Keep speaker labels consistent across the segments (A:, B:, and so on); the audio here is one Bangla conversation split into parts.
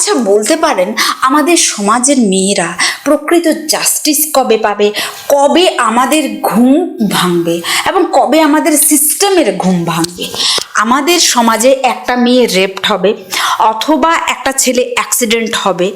A: আচ্ছা বলতে পারেন আমাদের সমাজের মেয়েরা প্রকৃত জাস্টিস কবে পাবে? কবে আমাদের ঘুম ভাঙবে? এবং কবে আমাদের সিস্টেমের ঘুম ভাঙবে? আমাদের সমাজে একটা মেয়ে রেপড হবে, অথবা একটা ছেলে অ্যাক্সিডেন্ট হবে,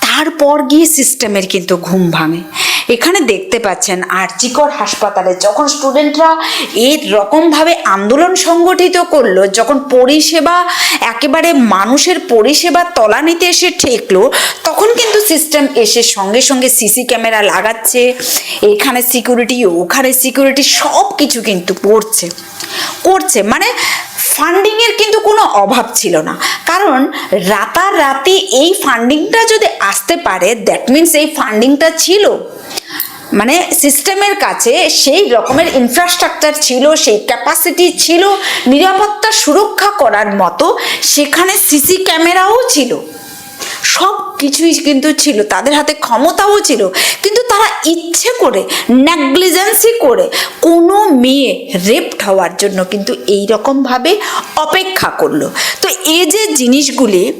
A: তারপর গিয়ে সিস্টেমের কিন্তু ঘুম ভাঙে। এখানে দেখতে পাচ্ছেন আরজিকর হাসপাতালে যখন স্টুডেন্টরা এর রকমভাবে আন্দোলন সংগঠিত করল, যখন পরিষেবা, একেবারে মানুষের পরিষেবা তলানিতে এসে ঠেকলো, তখন কিন্তু সিস্টেম এসে সঙ্গে সঙ্গে সিসি ক্যামেরা লাগাচ্ছে, এখানে সিকিউরিটি ওখানে সিকিউরিটি সব কিছু কিন্তু করছে। করছে মানে ফান্ডিংয়ের কিন্তু কোনো অভাব ছিল না। কারণ রাতারাতি এই ফান্ডিংটা যদি আসতে পারে দ্যাট মিন্স এই ফান্ডিংটা ছিল। মানে সিস্টেমের কাছে সেই রকমের ইনফ্রাস্ট্রাকচার ছিল, সেই ক্যাপাসিটি ছিল, নিরাপত্তা সুরক্ষা করার মতো, সেখানে সিসি ক্যামেরাও ছিল। সব কিছুই কিন্তু ছিল, তাদের হাতে ক্ষমতাও ছিল, কিন্তু তারা ইচ্ছে করে, নেগলিজেন্সি করে কোনো মেয়ে রেপড হওয়ার জন্য কিন্তু এই রকমভাবে অপেক্ষা করল। তো এই যে জিনিসগুলি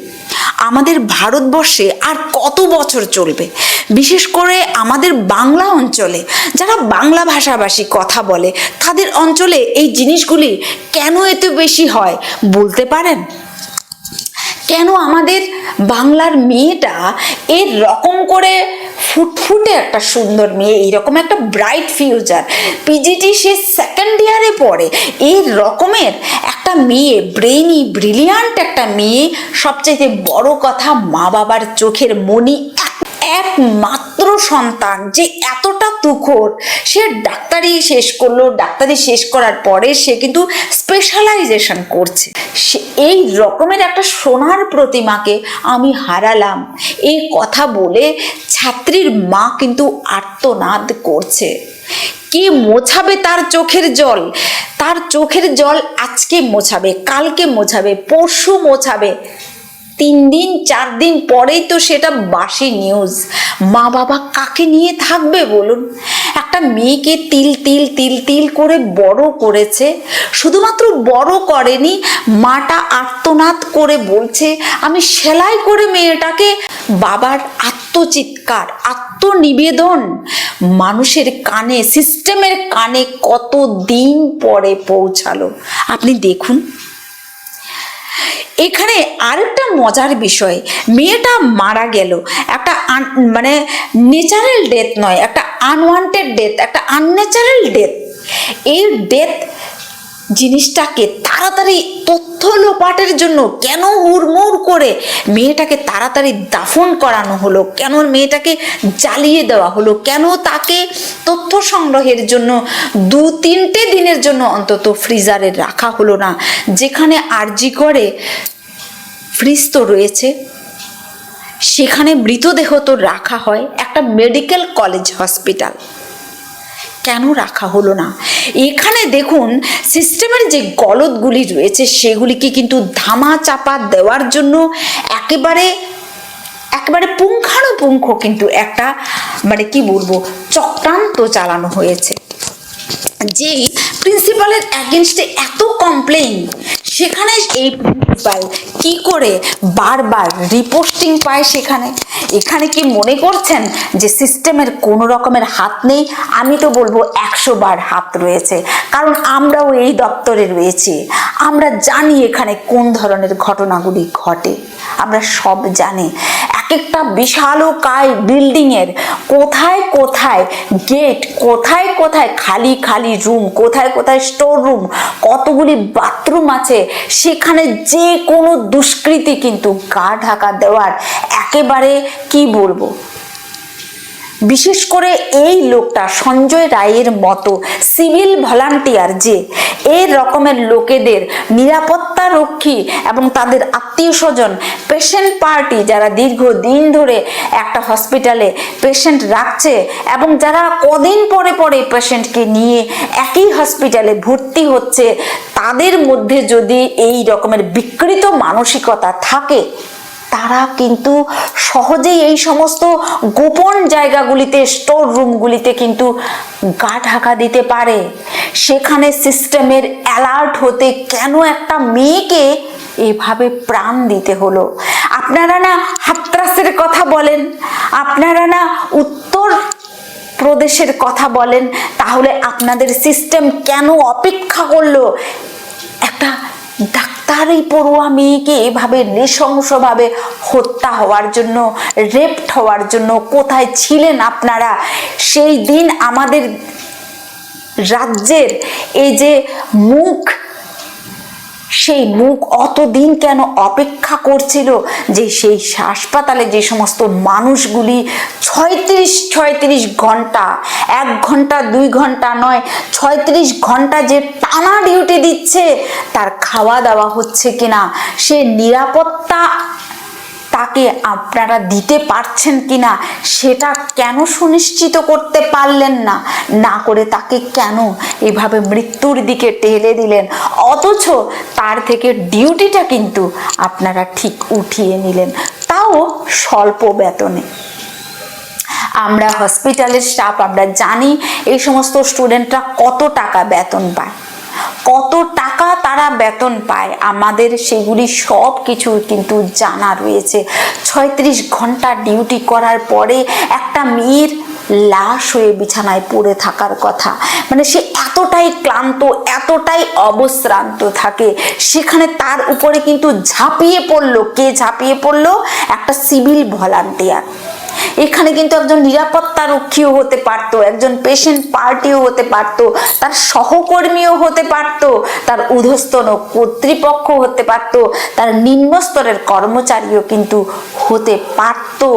A: আমাদের ভারতবর্ষে আর কত বছর চলবে? বিশেষ করে আমাদের বাংলা অঞ্চলে, যারা বাংলা ভাষাভাষী কথা বলে, তাদের অঞ্চলে এই জিনিসগুলি কেন এত বেশি হয় বলতে পারেন? কেন আমাদের বাংলার মেয়েটা এর রকম করে ফুটফুটে একটা সুন্দর মেয়ে, এইরকম একটা ব্রাইট ফিউচার পিজিটি সে সেকেন্ড ইয়ারে পড়ে এই রকমের একটা মেয়ে ব্রেইনি ব্রিলিয়ান্ট একটা মেয়ে, সবচাইতে বড় কথা মা বাবার চোখের মনি একমাত্র সন্তান যে এতটা তুখোর সে ডাক্তারি শেষ করল, ডাক্তারি শেষ করার পরে সে কিন্তু স্পেশালাইজেশন করছে। সে এই রকমের একটা সোনার প্রতিমাকে আমি হারালাম। এই কথা বলে ছাত্রীর মা কিন্তু আর্তনাদ করছে। কে মোছাবে তার চোখের জল? তার চোখের জল আজকে মোছাবে, কালকে মোছাবে, পরশু মোছাবে। তিন দিন চার দিন পরেই তো সেটা বাসি নিউজ মা বাবা কাকে নিয়ে থাকবে বলুন? একটা মেয়েকে তিল তিল তিল তিল করে বড় করেছে, শুধুমাত্র বড় করেনি, মাটা আর্তনাদ করে বলছে, আমি সেলাই করে মেয়েটাকে বাবার আত্মচিৎকার, আত্মনিবেদন। মানুষের কানে সিস্টেমের কানে কত দিন পরে পৌঁছালো? আপনি দেখুন। এখানে আরেকটা মজার বিষয়, মেয়েটা মারা গেল। একটা মানে ন্যাচারাল ডেথ নয়, একটা আনওয়ান্টেড ডেথ একটা আনন্যাচারাল ডেথ এই ডেথ জিনিসটাকে তাড়াতাড়ি তথ্য লোপাটের জন্য কেন হুড়মুড় করে মেয়েটাকে তাড়াতাড়ি দাফন করানো হলো? কেন মেয়েটাকে জ্বালিয়ে দেওয়া হলো? কেন তাকে তথ্য সংগ্রহের জন্য দু তিনটে দিনের জন্য অন্তত ফ্রিজারে রাখা হলো না? যেখানে আরজি করে ফ্রিজ তো রয়েছে, সেখানে মৃতদেহ তো রাখা হয়। একটা মেডিকেল কলেজ হসপিটাল। কেন রাখা হলো না? এখানে দেখুন সিস্টেমের যে গলদগুলি রয়েছে, সেগুলিকে কিন্তু ধামা চাপা দেওয়ার জন্য একেবারে একেবারে পুঙ্খানুপুঙ্খ কিন্তু একটা মানে কি বলব, চক্রান্ত চালানো হয়েছে। যেই প্রিন্সিপালের অ্যাগেনস্টে এত কমপ্লেইন সেখানে এই প্রিন্সিপাল কি করে বারবার রিপোস্টিং পায় সেখানে? এখানে কি মনে করছেন যে সিস্টেমের কোনো রকমের হাত নেই? আমি তো বলব একশো বার হাত রয়েছে। কারণ আমরাও এই দপ্তরে রয়েছি। আমরা জানি এখানে কোন ধরনের ঘটনাগুলি ঘটে। আমরা সব জানি। একটা বিশালকায় বিল্ডিংয়ের কোথায় কোথায় গেট কোথায় কোথায় খালি খালি রুম কোথায় কোথায় স্টোর রুম কতগুলি বাথরুম আছে, সেখানে যে কোনো দুষ্কৃতি কিন্তু গা ঢাকা দেওয়ার একেবারে কি বলব? বিশেষ করে এই লোকটা সঞ্জয় রায়ের মতো সিভিল ভলান্টিয়ার যে এর রকমের লোকেদের নিরাপত্তা রক্ষী এবং তাদের আত্মীয় স্বজন পেশেন্ট পার্টি যারা দীর্ঘদিন ধরে একটা হসপিটালে পেশেন্ট রাখছে এবং যারা কদিন পরে পরে পেশেন্টকে নিয়ে একই হসপিটালে ভর্তি হচ্ছে, তাদের মধ্যে যদি এই রকমের বিকৃত মানসিকতা থাকে তারা কিন্তু সহজেই এই সমস্ত গোপন জায়গাগুলিতে স্টোর রুমগুলিতে কিন্তু গা ঢাকা দিতে পারে। সেখানে সিস্টেমের অ্যালার্ট হতে কেন একটা মেয়েকে এভাবে প্রাণ দিতে হলো? আপনারা না হাতরাসের কথা বলেন, আপনারা না উত্তর প্রদেশের কথা বলেন, তাহলে আপনাদের সিস্টেম কেন অপেক্ষা করল? একটা ডাক্তারি পড়ুয়া মেয়েকে এভাবে নৃশংসভাবে হত্যা হওয়ার জন্য রেপ্ট হওয়ার জন্য কোথায় ছিলেন আপনারা? সেই দিন আমাদের রাজ্যের এই যে মুখ সেই মুখ অতদিন কেন অপেক্ষা করছিল যে সেই হাসপাতালে যে সমস্ত মানুষগুলি ছয়ত্রিশ ছয়ত্রিশ ঘণ্টা, এক ঘণ্টা, দুই ঘণ্টা নয়, ছয়ত্রিশ ঘণ্টা যে টানা ডিউটি দিচ্ছে, তার খাওয়া দাওয়া হচ্ছে কিনা, সে নিরাপত্তা তাকে আপনারা দিতে পারছেন কিনা সেটা কেন সুনিশ্চিত করতে পারলেন না? না করে তাকে কেন এভাবে মৃত্যুর দিকে টেলে দিলেন? অথচ তার থেকে ডিউটিটা কিন্তু আপনারা ঠিক উঠিয়ে নিলেন। তাও স্বল্প বেতনে। আমরা হসপিটালের স্টাফ, আমরা জানি এই সমস্ত স্টুডেন্টরা কত টাকা বেতন পায়। কত টাকা তারা বেতন পায়, আমাদের সেগুলি সব কিছু কিন্তু জানা রয়েছে। ছয়ত্রিশ ঘণ্টা ডিউটি করার পরে একটা মেয়ের লাশ হয়ে বিছানায় পড়ে থাকার কথা। মানে সে এতটাই ক্লান্ত, এতটাই অবশ্রান্ত থাকে। সেখানে তার উপরে কিন্তু ঝাঁপিয়ে পড়ল। কে ঝাঁপিয়ে পড়ল? একটা সিভিল ভলান্টিয়ার। এখানে কিন্তু একজন নিরাপত্তা রক্ষীও হতে পারতো, একজন পেশেন্ট পার্টিও হতে পারতো, তার সহকর্মীও হতে পারতো, তার উধস্তন কর্তৃপক্ষ হতে পারতো, তার নিম্ন স্তরের কর্মচারীও কিন্তু হতে পারতো,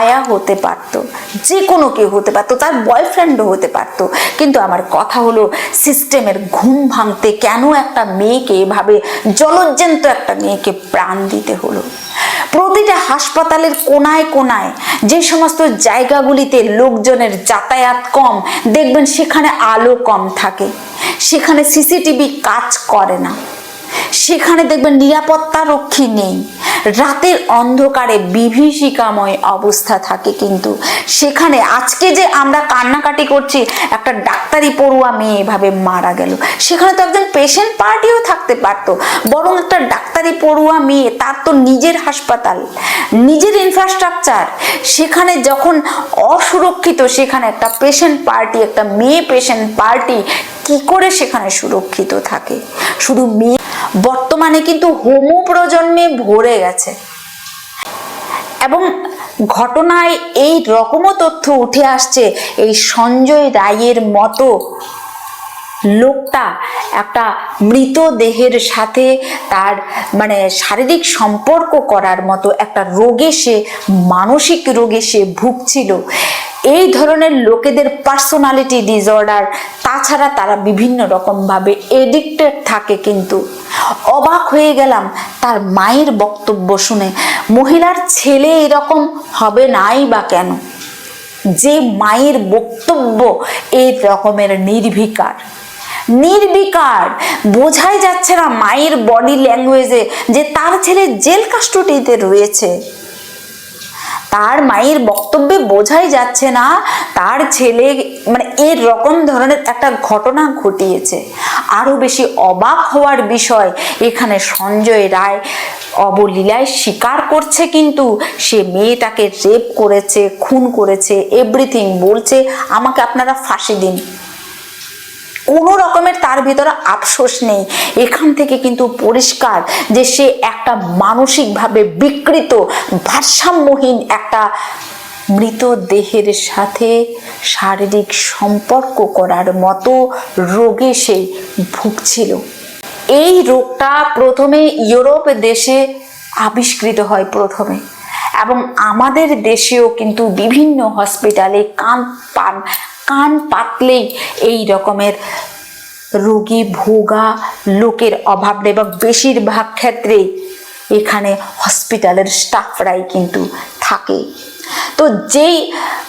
A: আয়া হতে পারতো যে কোনো কেউ হতে পারতো, তার বয়ফ্রেন্ডও হতে পারতো। কিন্তু আমার কথা হলো, সিস্টেমের ঘুম ভাঙতে কেন একটা মেয়েকে এভাবে জলজ্জান্ত একটা মেয়েকে প্রাণ দিতে হলো? প্রতিটা হাসপাতালের কোনায় কোনায় যে সমস্ত জায়গাগুলিতে লোকজনের যাতায়াত কম, দেখবেন সেখানে আলো কম থাকে। সেখানে সিসিটিভি কাজ করে না। সেখানে দেখবেন নিরাপত্তা রক্ষী নেই। রাতের অন্ধকারে বিভীষিকাময় অবস্থা থাকে কিন্তু। সেখানে আজকে যে আমরা কান্নাকাটি করছি, একটা ডাক্তারি পড়ুয়া মেয়ে এভাবে মারা গেল। সেখানে তো একজন পেশেন্ট পার্টিও থাকতে পারতো। বরং একটা ডাক্তারি পড়ুয়া মেয়ে, তার তো নিজের হাসপাতাল, নিজের ইনফ্রাস্ট্রাকচার সেখানে যখন অসুরক্ষিত, সেখানে একটা পেশেন্ট পার্টি একটা মেয়ে পেশেন্ট পার্টি কি করে সেখানে সুরক্ষিত থাকে? শুধু মেয়ে? বর্তমানে কিন্তু হোমো প্রজন্মে ভরে গেছে। এবং ঘটনায় এই রকমও তথ্য উঠে আসছে, এই সঞ্জয় রায়ের মতো লোকটা একটা মৃতদেহের সাথে তার মানে শারীরিক সম্পর্ক করার মতো একটা রোগে সে, মানসিক রোগে সে ভুগছিল। এই ধরনের লোকেদের পার্সোনালিটি ডিসঅর্ডার তাছাড়া তারা বিভিন্ন রকমভাবে এডিক্টেড থাকে কিন্তু। অবাক হয়ে গেলাম, তার মায়ের বক্তব্য শুনে। মহিলার ছেলে এরকম হবে নাই বা কেন? যে মায়ের বক্তব্য এই রকমের নির্বিকার। নির্বিকার! বোঝাই যাচ্ছে না মায়ের বডি ল্যাঙ্গুয়েজে যে তার ছেলে জেল কাস্টডিতে রয়েছে। তার মায়ের বক্তব্যে বোঝাই যাচ্ছে না, তার ছেলে মানে এর রকম ধরনের একটা ঘটনা ঘটিয়েছে। আরও বেশি অবাক হওয়ার বিষয়, এখানে সঞ্জয় রায় অবলীলায় স্বীকার করছে কিন্তু সে মেয়েটাকে রেপ করেছে, খুন করেছে এভরিথিং বলছে। আমাকে আপনারা ফাঁসি দিন। কোনো রকমের তার ভিতরে আফসোস নেই। এখান থেকে কিন্তু পরিষ্কার যে সে একটা মানসিকভাবে বিকৃত, ভারসাম্যহীন একটা মৃতদেহের সাথে শারীরিক সম্পর্ক করার মতো রোগে সে ভুগছিল। এই রোগটা প্রথমে ইউরোপ দেশে আবিষ্কৃত হয় প্রথমে। এবং আমাদের দেশেও কিন্তু বিভিন্ন হসপিটালে কান পান, কান পাতলেই এই রকমের রোগী, ভোগা লোকের অভাব নেই এবং বেশিরভাগ ক্ষেত্রেই এখানে হসপিটালের স্টাফরাই কিন্তু থাকে। তো যেই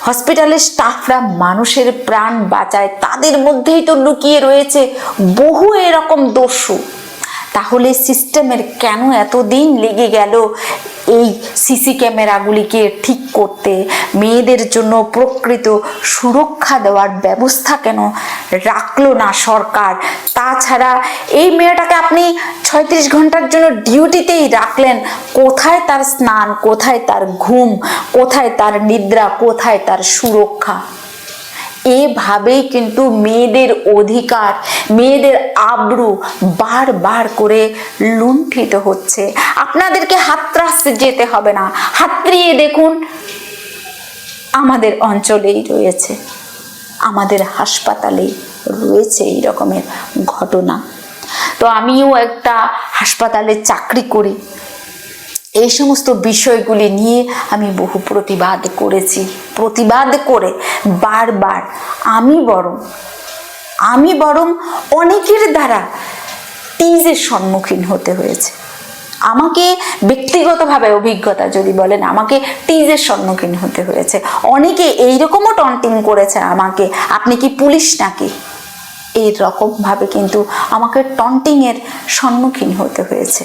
A: হসপিটালের স্টাফরা মানুষের প্রাণ বাঁচায়, তাদের মধ্যেই তো লুকিয়ে রয়েছে বহু এরকম দস্যু। তাহলে সিস্টেমের কেন এত দিন লেগে গেল এই সিসি ক্যামেরাগুলিকে ঠিক করতে মেয়েদের জন্য প্রকৃত সুরক্ষা দেওয়ার ব্যবস্থা কেন রাখল না সরকার? তাছাড়া এই মেয়েটাকে আপনি ছয়ত্রিশ ঘণ্টার জন্য ডিউটিতেই রাখলেন। কোথায় তার স্নান? কোথায় তার ঘুম? কোথায় তার নিদ্রা? কোথায় তার সুরক্ষা? এভাবেই কিন্তু মেয়েদের অধিকার, মেয়েদের আব্রু বারবার করে লুণ্ঠিত হচ্ছে। আপনাদেরকে হাতরাস যেতে হবে না। হাতড়িয়ে দেখুন, আমাদের অঞ্চলেই রয়েছে, আমাদের হাসপাতালেই রয়েছে এই রকমের ঘটনা। তো আমিও একটা হাসপাতালে চাকরি করি। এই সমস্ত বিষয়গুলি নিয়ে আমি বহু প্রতিবাদ করেছি। প্রতিবাদ করে বারবার আমি বরং আমি বরং অনেকের দ্বারা টিজের সম্মুখীন হতে হয়েছে। আমাকে ব্যক্তিগতভাবে অভিজ্ঞতা যদি বলেন, আমাকে টিজের সম্মুখীন হতে হয়েছে। অনেকে এইরকমও টন্টিং করেছে আমাকে, আপনি কি পুলিশ নাকি? এই রকমভাবে কিন্তু আমাকে টন্টিংয়ের সম্মুখীন হতে হয়েছে।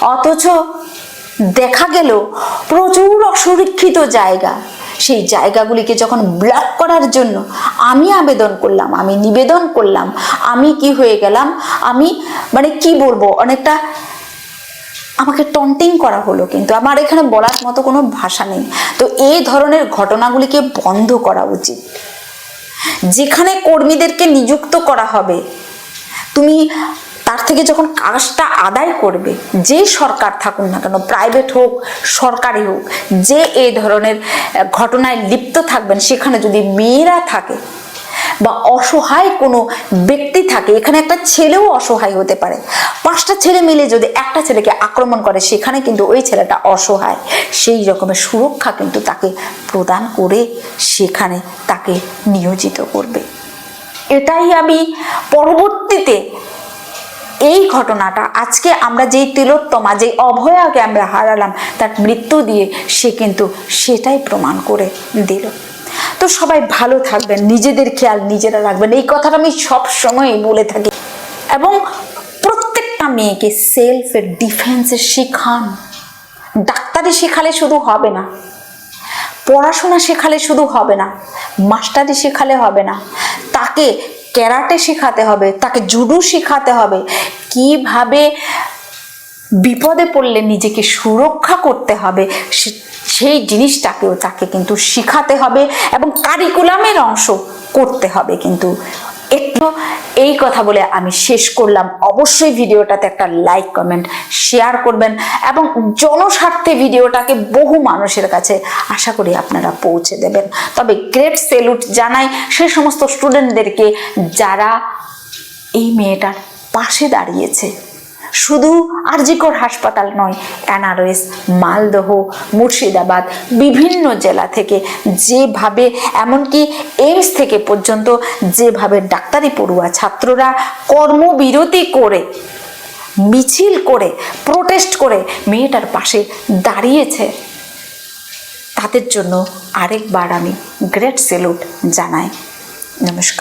A: অথচ দেখা গেল প্রচুর অসুরক্ষিত জায়গা। সেই জায়গাগুলিকে যখন ব্লক করার জন্য আমি আবেদন করলাম, আমি নিবেদন করলাম, আমি কি হয়ে গেলাম, আমি মানে কি বলব, অনেকটা আমাকে টন্টিং করা হলো কিন্তু আমার এখানে বলার মতো কোনো ভাষা নেই। তো এই ধরনের ঘটনাগুলিকে বন্ধ করা উচিত। যেখানে কর্মীদেরকে নিযুক্ত করা হবে, তুমি তার থেকে যখন কাজটা আদায় করবে, যে সরকার থাকুন না কেন প্রাইভেট হোক, সরকারি হোক, যে এই ধরনের ঘটনায় লিপ্ত থাকবেন, সেখানে যদি মেয়েরা থাকে বা অসহায় কোনো ব্যক্তি থাকে, এখানে একটা ছেলেও অসহায় হতে পারে। পাঁচটা ছেলে মিলে যদি একটা ছেলেকে আক্রমণ করে, সেখানে কিন্তু ওই ছেলেটা অসহায়। সেই রকমের সুরক্ষা কিন্তু তাকে প্রদান করে সেখানে তাকে নিয়োজিত করবে। এটাই আমি পরবর্তীতে এই ঘটনাটা, আজকে আমরা যেই তিলোত্তমা, যেই অভয়াকে আমরা হারালাম, তার মৃত্যু দিয়ে সে কিন্তু সেটাই প্রমাণ করে দিল। তো সবাই ভালো থাকবেন, নিজেদের খেয়াল নিজেরা রাখবেন। এই কথাটা আমি সব সময় বলে থাকি। এবং প্রত্যেকটা মেয়েকে সেলফ ডিফেন্সে শেখান। ডাক্তারি শেখালে শুধু হবে না, পড়াশোনা শেখালে শুধু হবে না মাস্টারি শেখালে হবে না। তাকে ক্যারাটে শেখাতে হবে, তাকে জুডু শেখাতে হবে। কীভাবে বিপদে পড়লে নিজেকে সুরক্ষা করতে হবে সেই জিনিসটাকেও তাকে কিন্তু শেখাতে হবে এবং কারিকুলামের অংশ করতে হবে কিন্তু। একটু এই কথা বলে আমি শেষ করলাম। অবশ্যই ভিডিওটাতে একটা লাইক কমেন্ট শেয়ার করবেন এবং জনস্বার্থে ভিডিওটাকে বহু মানুষের কাছে আশা করি আপনারা পৌঁছে দেবেন। তবে গ্রেট সেলুট জানাই সে সমস্ত স্টুডেন্টদেরকে যারা এই মেয়েটার পাশে দাঁড়িয়েছে। শুধু আরজিকর হাসপাতাল নয় এনআরএস মালদহ, মুর্শিদাবাদ, বিভিন্ন জেলা থেকে যেভাবে, এমনকি এইমস থেকে পর্যন্ত যেভাবে ডাক্তারি পড়ুয়া ছাত্ররা কর্মবিরতি করে, মিছিল করে প্রোটেস্ট করে মেয়েটার পাশে দাঁড়িয়েছে, তাদের জন্য আরেকবার আমি গ্রেট সেলুট জানাই। নমস্কার।